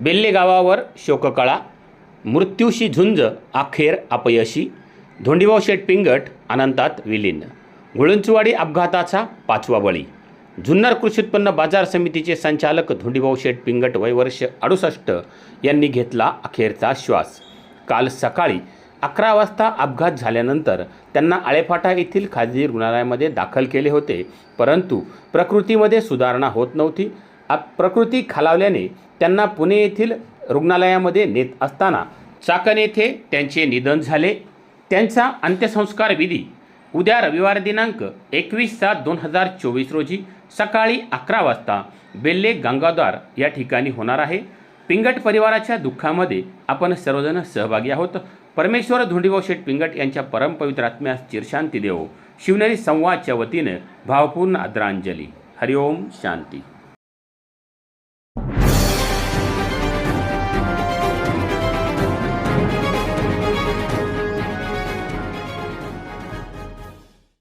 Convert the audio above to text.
बेल्ले गावावर शोककळा मृत्यूशी झुंज अखेर अपयशी धोंडीभाऊ शेठ पिंगट अनंतात विलीन. गुळुंचवाडी अपघाताचा पाचवा बळी. जुन्नर कृषी उत्पन्न बाजार समितीचे संचालक धोंडीभाऊ शेठ पिंगट वय वर्ष अडुसष्ट यांनी घेतला अखेरचा श्वास. काल सकाळी अकरा वाजता अपघात झाल्यानंतर त्यांना आळेफाटा येथील खाजगी रुग्णालयामध्ये दाखल केले होते परंतु प्रकृतीमध्ये सुधारणा होत नव्हती. प्रकृती खालावल्याने त्यांना पुणे येथील रुग्णालयामध्ये नेत असताना चाकण येथे त्यांचे निधन झाले. त्यांचा अंत्यसंस्कार विधी उद्या रविवार दिनांक एकवीस सात दोन हजार चोवीस रोजी सकाळी अकरा वाजता बेल्ले गंगाद्वार या ठिकाणी होणार आहे. पिंगट परिवाराच्या दुःखामध्ये आपण सर्वजण सहभागी आहोत. परमेश्वर धोंडीभाऊ शेठ पिंगट यांच्या परमपवित्र आत्म्यास चिरशांती देवो. शिवनेरी संवादच्या वतीने भावपूर्ण आदरांजली. हरिओम शांती.